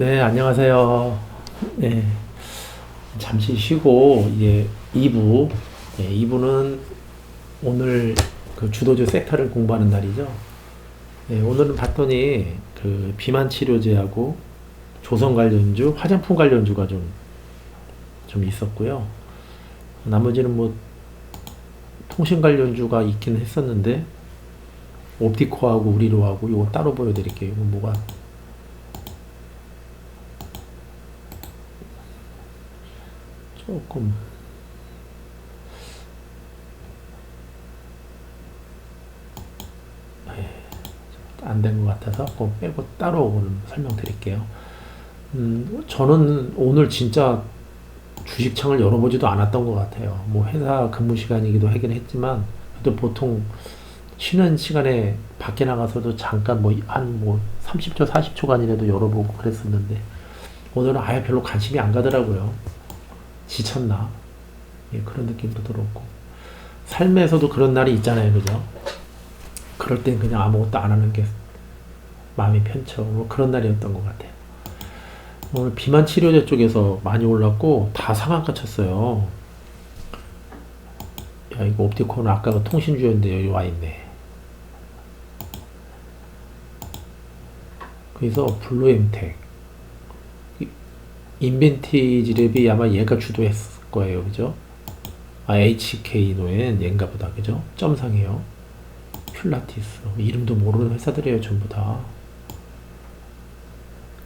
네, 안녕하세요. 네, 잠시 쉬고 이제 2부, 네, 2부는 오늘 그 주도주 섹터를 공부하는 날이죠. 네, 오늘은 봤더니 그 비만 치료제하고 조선 관련주, 화장품 관련주가 좀, 좀 있었고요. 나머지는 뭐 통신 관련주가 있긴 했었는데 옵티코하고 우리로하고 이거 따로 보여드릴게요. 이거 뭐가 조금 안 된 것 같아서 그거 빼고 따로 설명드릴게요. 음, 저는 오늘 진짜 주식창을 열어보지도 않았던 것 같아요. 뭐 회사 근무 시간이기도 하긴 했지만 그래도 보통 쉬는 시간에 밖에 나가서도 잠깐 뭐한뭐 30초 40초간이라도 열어보고 그랬었는데 오늘은 아예 별로 관심이 안 가더라고요. 지쳤나? 예, 그런 느낌도 들었고. 삶에서도 그런 날이 있잖아요. 그죠? 그럴 땐 그냥 아무것도 안 하는 게 마음이 편쳐. 뭐 그런 날이었던 것 같아요. 오늘 비만 치료제 쪽에서 많이 올랐고, 다 상한가 쳤어요. 야, 이거 옵티콘은 아까가 통신주였는데 여기 와 있네. 그래서 블루엠텍. 인벤티지 랩이 아마 얘가 주도했을 거예요. 그죠? 아, HK 노엔 얘인가 보다. 그죠? 점상이에요. 퓰라티스. 이름도 모르는 회사들이에요. 전부 다.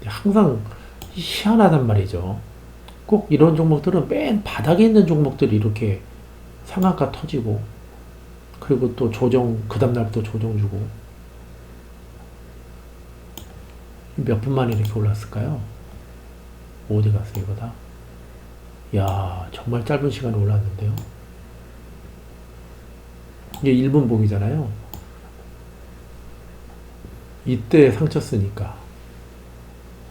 항상 희한하단 말이죠. 꼭 이런 종목들은 맨 바닥에 있는 종목들이 이렇게 상한가 터지고 그리고 또 조정 그 다음날부터 조정 주고 몇 분 만에 이렇게 올랐을까요? 어디 갔어요, 이거 다? 야, 정말 짧은 시간에 올랐는데요. 이게 1분 보기잖아요. 이때 상처 쓰니까.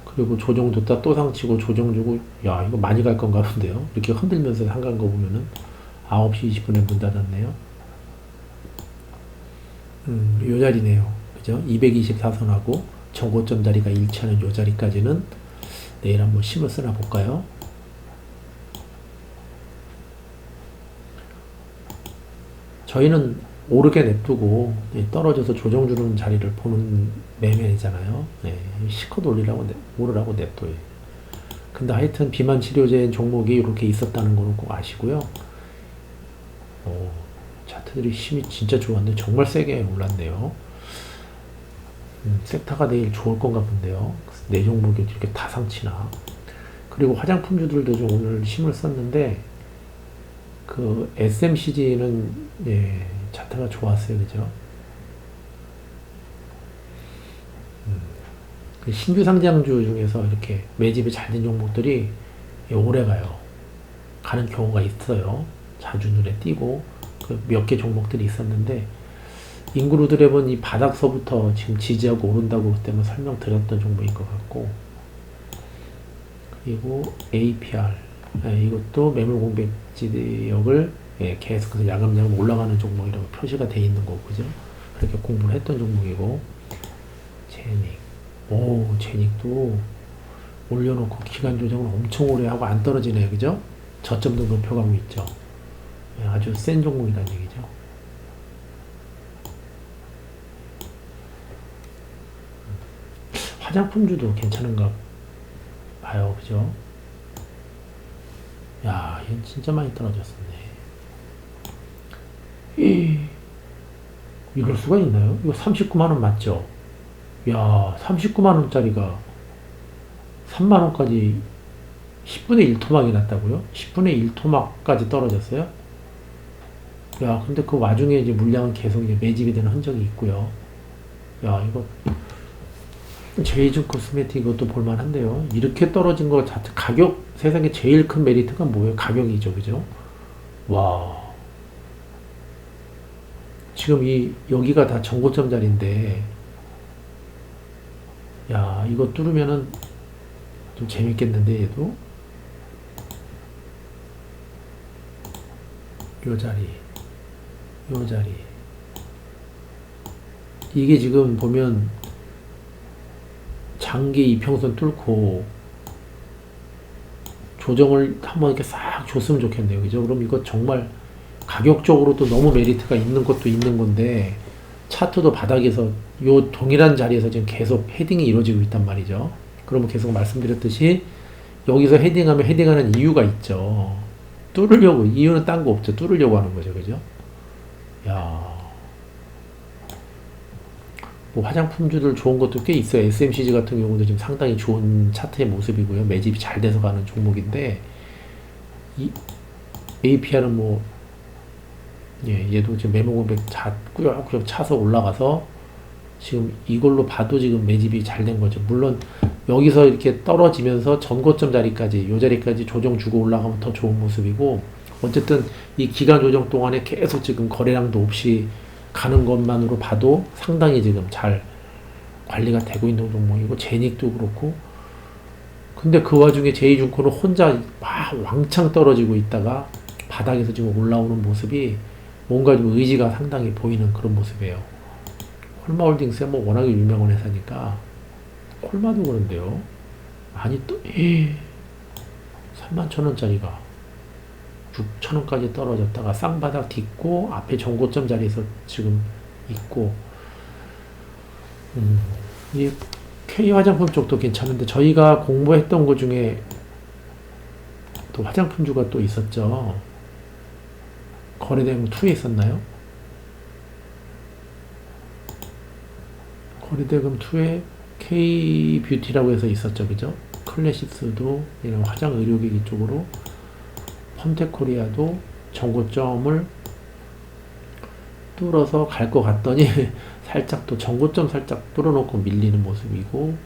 그리고 조정도 따또 상치고 조정 주고, 야, 이거 많이 갈 건가 본데요. 이렇게 흔들면서 한간 거 보면은 9시 20분에 문 닫았네요. 음, 요 자리네요. 그죠? 224선하고 정고점 자리가 일치하는 요 자리까지는 내일 한번 심을 쓰나 볼까요? 저희는 오르게 냅두고 떨어져서 조정 주는 자리를 보는 매매잖아요. 네, 시컷 올리라고 내, 오르라고 냅둬요. 근데 하여튼 비만 치료제 종목이 이렇게 있었다는 거는 꼭 아시고요. 오, 차트들이 힘이 진짜 좋았는데 정말 세게 올랐네요. 음, 섹터가 내일 좋을 건가 본데요. 네 종목이 이렇게 다 상치나. 그리고 화장품주들도 좀 오늘 힘을 썼는데, 그 SMCG는, 예, 차트가 좋았어요. 그죠? 음, 그 신규 상장주 중에서 이렇게 매집이 잘 된 종목들이 오래 가요. 가는 경우가 있어요. 자주 눈에 띄고, 그 몇 개 종목들이 있었는데, 인그루 드랩은 이 바닥서부터 지금 지지하고 오른다고 그때만 설명드렸던 종목인 것 같고 그리고 APR 예, 이것도 매물 공백 지역을 예, 계속해서 야금야금 올라가는 종목이라고 표시가 돼 있는 거고 그죠? 그렇게 공부를 했던 종목이고 제닉 오 제닉도 올려놓고 기간 조정을 엄청 오래 하고 안 떨어지네요 그죠? 저점도 높여가고 있죠 예, 아주 센 종목이라는 얘기죠 화장품주도 괜찮은가 봐요. 그죠? 야, 얘 진짜 많이 떨어졌었네. 이, 이럴 수가 있나요? 이거 39만원 맞죠? 야, 39만원짜리가 3만원까지 10분의 1토막이 났다고요? 10분의 1토막까지 떨어졌어요? 야, 근데 그 와중에 이제 물량은 계속 이제 매집이 되는 흔적이 있고요. 야, 이거 제이즈 코스메틱 이것도 볼만한데요. 이렇게 떨어진 거 자체 가격 세상에 제일 큰 메리트가 뭐예요? 가격이죠, 그죠? 와. 지금 이 여기가 다 정고점 자리인데, 야 이거 뚫으면은 좀 재밌겠는데 얘도 요 자리, 요 자리. 이게 지금 보면 장기 이평선 뚫고 조정을 한번 이렇게 싹 줬으면 좋겠네요. 그죠? 그럼 이거 정말 가격적으로도 너무 메리트가 있는 것도 있는 건데 차트도 바닥에서 요 동일한 자리에서 지금 계속 헤딩이 이루어지고 있단 말이죠. 그러면 계속 말씀드렸듯이 여기서 헤딩하면 헤딩하는 이유가 있죠. 뚫으려고 이유는 딴 거 없죠. 뚫으려고 하는 거죠. 그죠? 야. 뭐 화장품주들 좋은 것도 꽤 있어요. SMCG 같은 경우도 지금 상당히 좋은 차트의 모습이고요. 매집이 잘 돼서 가는 종목인데 이 APR은 뭐 예, 얘도 지금 매모금액 자 꾸역꾸역 차서 올라가서 지금 이걸로 봐도 지금 매집이 잘 된 거죠. 물론 여기서 이렇게 떨어지면서 전고점 자리까지 요 자리까지 조정 주고 올라가면 더 좋은 모습이고 어쨌든 이 기간 조정 동안에 계속 지금 거래량도 없이 가는 것만으로 봐도 상당히 지금 잘 관리가 되고 있는 종목이고 제닉도 그렇고 근데 그 와중에 제이중코는 혼자 막 왕창 떨어지고 있다가 바닥에서 지금 올라오는 모습이 뭔가 좀 의지가 상당히 보이는 그런 모습이에요. 홀마홀딩스야 뭐 워낙에 유명한 회사니까 콜마도 그런데요. 아니 또 3만 천 원짜리가 6천 원까지 떨어졌다가 쌍바닥 딛고 앞에 정고점 자리에서 지금 있고 음, 이 K 화장품 쪽도 괜찮은데 저희가 공부했던 것 중에 또 화장품주가 또 있었죠. 거래대금 2에 있었나요? 거래대금 2에 K 뷰티라고 해서 있었죠, 그죠? 클래시스도 이런 화장 의료기기 쪽으로 펀테코리아도 정고점을 뚫어서 갈 것 같더니 살짝 또 정고점 살짝 뚫어놓고 밀리는 모습이고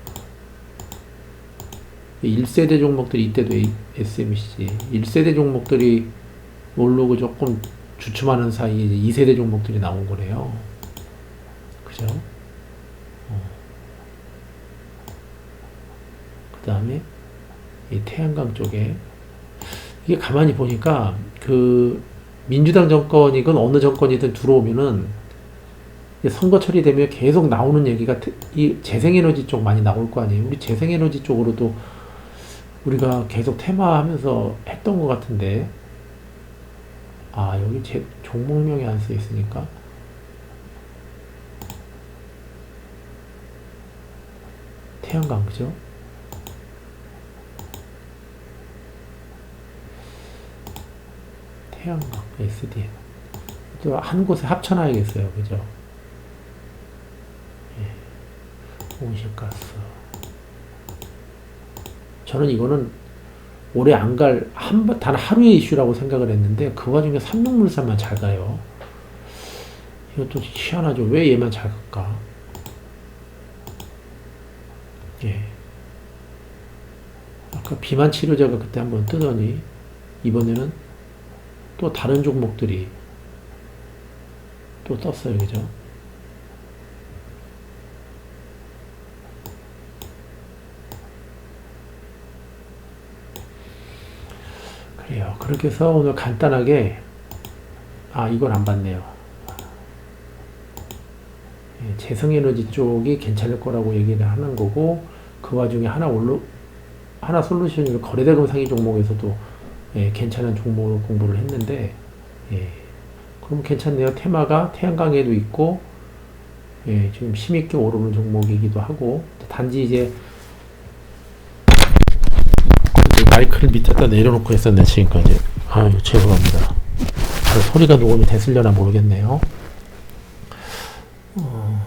1세대 종목들이 이때도 SMC 1세대 종목들이 모르고 조금 주춤하는 사이에 2세대 종목들이 나온 거래요. 그죠? 그 다음에 이 태양광 쪽에 이게 가만히 보니까 그 민주당 정권이건 어느 정권이든 들어오면은 선거 처리되면 계속 나오는 얘기가 이 재생에너지 쪽 많이 나올 거 아니에요. 우리 재생에너지 쪽으로도 우리가 계속 테마하면서 했던 것 같은데 아 여기 제 종목명이 안써 있으니까 태양광 그죠? 태양광 SDN 또 한 곳에 합쳐놔야겠어요. 그죠? 예. 온실가스. 저는 이거는 올해 안 갈한단 하루의 이슈라고 생각을 했는데 그 와중에 삼육물산만 잘 가요. 이것도 희한하죠. 왜 얘만 잘 갈까? 예. 아까 비만 치료제가 그때 한번 뜨더니 이번에는 또 다른 종목들이 또 떴어요. 그죠? 그래요. 그렇게 해서 오늘 간단하게 아 이걸 안 봤네요. 예, 재생에너지 쪽이 괜찮을 거라고 얘기를 하는 거고 그 와중에 하나 올로 하나 솔루션이 거래대금 상위 종목에서도 예, 괜찮은 종목으로 공부를 했는데 예, 그럼 괜찮네요. 테마가 태양광에도 있고 예, 지금 힘있게 오르는 종목이기도 하고 단지 이제 마이크를 밑에다 내려놓고 했었네 지금까지. 아유 죄송합니다. 소리가 녹음이 됐으려나 모르겠네요. 어,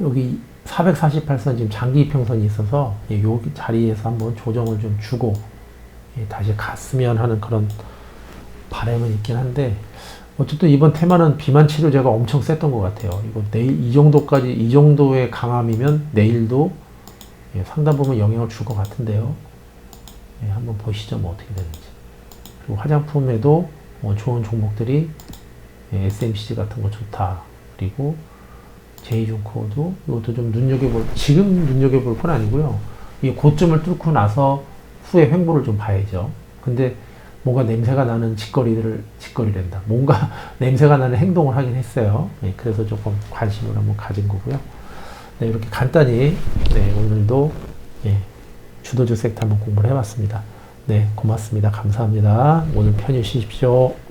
여기 448선 지금 장기 이평선이 있어서 예, 여기 자리에서 한번 조정을 좀 주고 예, 다시 갔으면 하는 그런 바람은 있긴 한데 어쨌든 이번 테마는 비만 치료제가 엄청 셌던 것 같아요. 이거 내일 이 정도까지 이 정도의 강함이면 내일도 예, 상당 부분 영향을 줄 것 같은데요. 예, 한번 보시죠, 뭐 어떻게 되는지. 그리고 화장품에도 뭐 좋은 종목들이 예, SMCG 같은 거 좋다. 그리고 제이존코도 이것도 좀 눈여겨볼 지금 눈여겨볼 건 아니고요. 이 고점을 뚫고 나서 후에 횡보를 좀 봐야죠. 근데 뭔가 냄새가 나는 짓거리를 짓거리랜다. 뭔가 냄새가 나는 행동을 하긴 했어요. 네, 그래서 조금 관심을 한번 가진 거고요. 네, 이렇게 간단히 네, 오늘도 예, 주도주 섹터 한번 공부를 해봤습니다. 네, 고맙습니다. 감사합니다. 오늘 편히 쉬십시오.